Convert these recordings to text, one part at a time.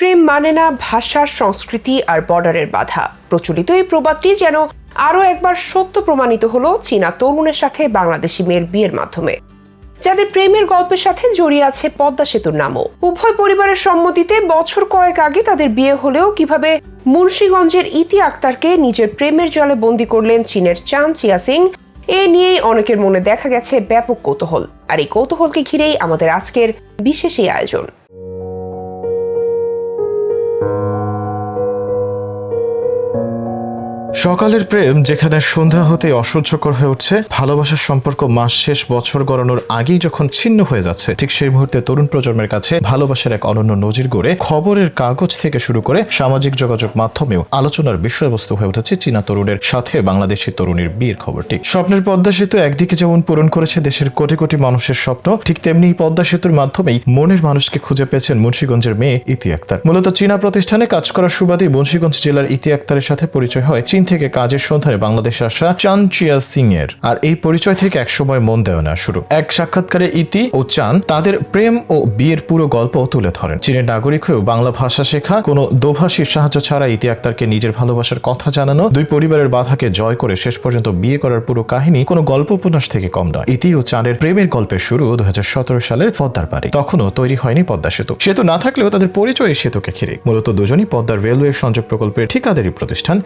প্রেম মানে না ভাষা, সংস্কৃতি আর বর্ডারের বাধা। প্রচলিত এই প্রবাদটি যেন আরও একবার সত্য প্রমাণিত হলো চীনা তরুণের সাথে বাংলাদেশি মেয়ের বিয়ের মাধ্যমে। যাদের প্রেমের গল্পের সাথে জড়িয়ে আছে পদ্মা সেতুর নামও। উভয় পরিবারের সম্মতিতে বছর কয়েক আগে তাদের বিয়ে হলেও কীভাবে মুন্সীগঞ্জের ইতি আক্তারকে নিজের প্রেমের জলে বন্দি করলেন চীনের চান চিয়া সিং, এ নিয়েই অনেকের মনে দেখা গেছে ব্যাপক কৌতূহল। আর এই কৌতূহলকে ঘিরেই আমাদের আজকের বিশেষ এই আয়োজন। সকালের প্রেম যেখানে সন্ধ্যা হতে অসহ্যকর হয়ে উঠছে, ভালোবাসার সম্পর্ক মাস শেষ বছর গড়ানোর আগেই যখন ছিন্ন হয়ে যাচ্ছে, ঠিক সেই মুহূর্তে তরুণ প্রজন্মের কাছে ভালোবাসার এক অনন্য নজির গড়ে খবরের কাগজ থেকে শুরু করে সামাজিক যোগাযোগ মাধ্যমেও আলোচনার বিষয়বস্তু হয়ে উঠেছে চীনা তরুণের সাথে বাংলাদেশি তরুণীর বিয়ের খবরটি স্বপ্নের পদ্মা সেতু একদিকে যেমন পূরণ করেছে দেশের কোটি কোটি মানুষের স্বপ্ন, ঠিক তেমনি পদ্মা সেতুর মাধ্যমেই মনের মানুষকে খুঁজে পেয়েছেন মুন্সীগঞ্জের মেয়ে ইতি আক্তার। মূলত চীনা প্রতিষ্ঠানে কাজ করার সুবাদে মুন্সীগঞ্জ জেলার ইতি আক্তারের সাথে পরিচয় হয় চীন থেকে কাজের সন্ধানে বাংলাদেশে আসা চান চিয়া সিং এর আর এই পরিচয় থেকে একসময় মন দেওয়া না শুরু। এক সাক্ষাৎকারে ইতি ও চান তাদের প্রেম ও বিয়ের পুরো গল্প তুলে ধরেন। চীনের নাগরিক হয়েও বাংলা ভাষা শেখা, কোনো দোভাষীর সাহায্য ছাড়া ইতি আক্তারকে নিজের ভালোবাসার কথা জানানো, দুই পরিবারের বাধাকে জয় করে শেষ পর্যন্ত বিয়ে করার পুরো কাহিনী কোনো গল্প উপন্যাস থেকে কম নয়। ইতি ও চানের প্রেমের গল্পের শুরু দু সালের পদ্মার পাড়ে। তখনও তৈরি হয়নি পদ্মা সেতু। সেতু না থাকলেও তাদের পরিচয় সেতুকে ঘিরে। মূলত দুজনই পদ্মার রেলওয়ে সংযোগ প্রকল্পের ঠিকাদারি প্রতিষ্ঠান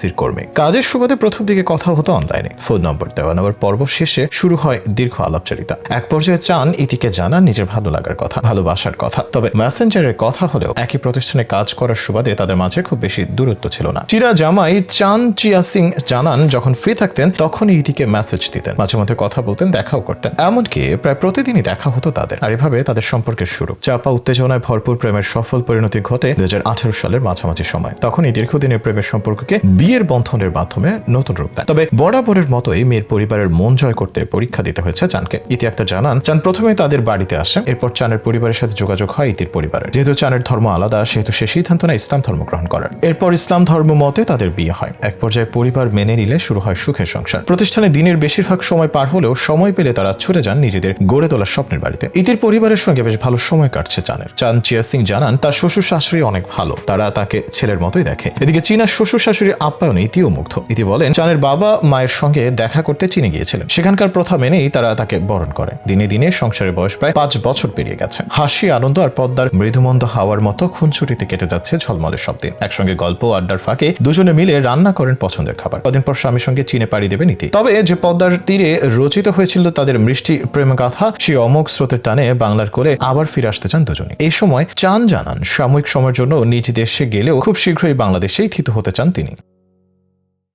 সিআরইসির কর্মী। কাজের সুবাদে প্রথম দিকে কথা হতো অনলাইনে। ফোন নম্বর দেওয়া নেওয়ার পর্ব শেষে শুরু হয় দীর্ঘ আলাপচারিতা। এক পর্যায়ে চান ইতিকে জানান নিজের ভালো লাগার কথা, ভালোবাসার কথা। তবে মেসেঞ্জারের কথা হলেও একই প্রতিষ্ঠানে কাজ করার সুবাদে তাদের মাঝে খুব বেশি দূরত্ব ছিল না। চীনা জামাই চান চিয়া সিং জানান, যখন ফ্রি থাকতেন তখনই ইতিকে মেসেজ দিতেন। মাঝে মধ্যে কথা বলতেন, দেখাও করতেন। এমনকি প্রায় প্রতিদিনই দেখা হতো তাদের। আর এভাবে তাদের সম্পর্কের শুরু চাপা উত্তেজনায় ভরপুর প্রেমের সফল পরিণতি ঘটে দু হাজার আঠারো সালের মাঝামাঝি সময়। তখনই দীর্ঘদিনের প্রেমের সম্পর্ককে বিয়ের বন্ধনের মাধ্যমে নতুন রূপ দেয় তবে বরাবরের মতোই মেয়ের পরিবারের মন জয় করতে পরীক্ষা দিতে হয়েছে চানকে। ইতি আক্তার জানান, চান প্রথমে তাদের বাড়িতে আসেন, এরপর চানের পরিবারের সাথে যোগাযোগ হয় ইতির পরিবারের। যেহেতু চানের ধর্ম আলাদা, সেহেতু সে সিদ্ধান্ত নেয় ইসলাম ধর্ম গ্রহণ করার। এরপর ইসলাম ধর্ম মতে তাদের বিয়ে হয়। এক পর্যায়ে পরিবার মেনে নিলে শুরু হয় সুখের সংসার। প্রতিষ্ঠানে দিনের বেশিরভাগ সময় পার হলেও সময় পেলে তারা ছুটে যান নিজেদের গড়ে তোলার স্বপ্নের বাড়িতে। ইতির পরিবারের সঙ্গে বেশ ভালো সময় কাটছে চানের। চান চিয়া সিং জানান, তার শ্বশুর শাশুড়ি অনেক ভালো। তারা তাকে ছেলের মতোই দেখে। এদিকে চীনার শ্বশুর শাশুড়ির আপ্যায়নে ইতিও মুগ্ধ। ইতি বলেন, চানের বাবা মায়ের সঙ্গে দেখা করতে চীনে গিয়েছিলেন। সেখানকার প্রথা মেনেই তারা তাকে বরণ করে। দিনে দিনে সংসারের বয়স প্রায় পাঁচ বছর পেরিয়ে গেছে। হাসি, আনন্দ আর পদ্মার মৃদুমন্দ হাওয়ার মতো খুনছুটিতে কেটে যাচ্ছে ঝলমলের সব দিন। একসঙ্গে গল্প, আড্ডার ফাঁকে দুজনে মিলে রান্না করেন পছন্দের খাবার। কদিন পর স্বামীর সঙ্গে চীনে পাড়ি দেবে নীতি। তবে যে পদ্মার তীরে রচিত হয়েছিল তাদের মিষ্টি প্রেম গাথা সেই অমোঘ স্রোতের টানে বাংলার কোলে আবার ফিরে আসতে চান দুজনে এই সময় চান জানান। সাময়িক সময়ের জন্য নিজ দেশে গেলেও খুব শীঘ্রই বাংলাদেশেই থিত হতে চান তিনি।